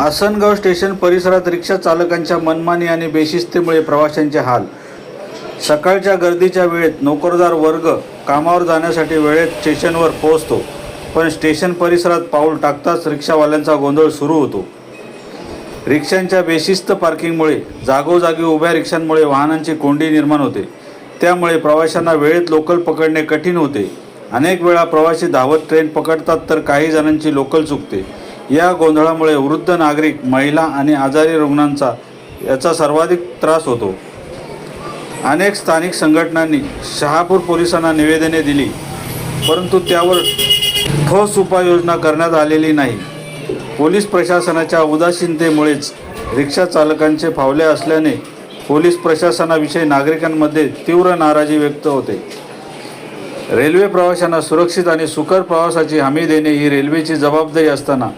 Asangaon station परिसरात रिक्षा चालकांच्या मनमानी आणि बेशिस्तीमुळे प्रवाशांचे हाल. सकाळच्या गर्दीच्या वेळेत नोकरदार वर्ग कामावर जाण्यासाठी वेळेत स्टेशनवर पोहोचतो पण स्टेशन परिसरात पाऊल टाकताच रिक्षावाल्यांचा गोंधळ सुरू होतो. रिक्षांच्या बेशिस्त पार्किंगमुळे जागोजागी उभ्या रिक्षांमुळे वाहनांची कोंडी निर्माण होते. त्यामुळे प्रवाशांना वेळेत लोकल पकडणे कठीण होते. अनेक वेळा प्रवासी धावत ट्रेन पकडतात तर काही जणांची लोकल चुकते. या गोंधळामुळे वृद्ध नागरिक महिला आणि आजारी रुग्णांचा याचा सर्वाधिक त्रास होतो. अनेक स्थानिक संघटनांनी शहापूर पोलिसांना निवेदने दिली परंतु त्यावर ठोस उपाययोजना करण्यात आलेली नाही. पोलीस प्रशासनाच्या उदासीनतेमुळेच रिक्षा चालकांचे फावले असल्याने पोलीस प्रशासनाविषयी नागरिकांमध्ये तीव्र नाराजी व्यक्त होते. रेल्वे प्रवाशांना सुरक्षित आणि सुकर प्रवासाची हमी देणे ही रेल्वेची जबाबदारी असताना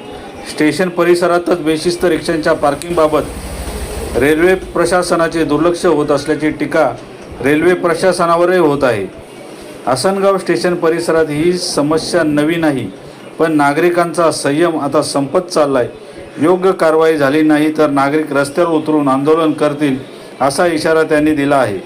स्टेशन परिसरातच बेशिस्त रिक्षांच्या पार्किंगबाबत रेल्वे प्रशासनाचे दुर्लक्ष होत असल्याची टीका रेल्वे प्रशासनावरही होत आहे. आसनगाव स्टेशन परिसरात ही समस्या नवी नाही पण नागरिकांचा संयम आता संपत चालला आहे योग्य कारवाई झाली नाही तर नागरिक रस्त्यावर उतरून आंदोलन करतील असा इशारा त्यांनी दिला आहे.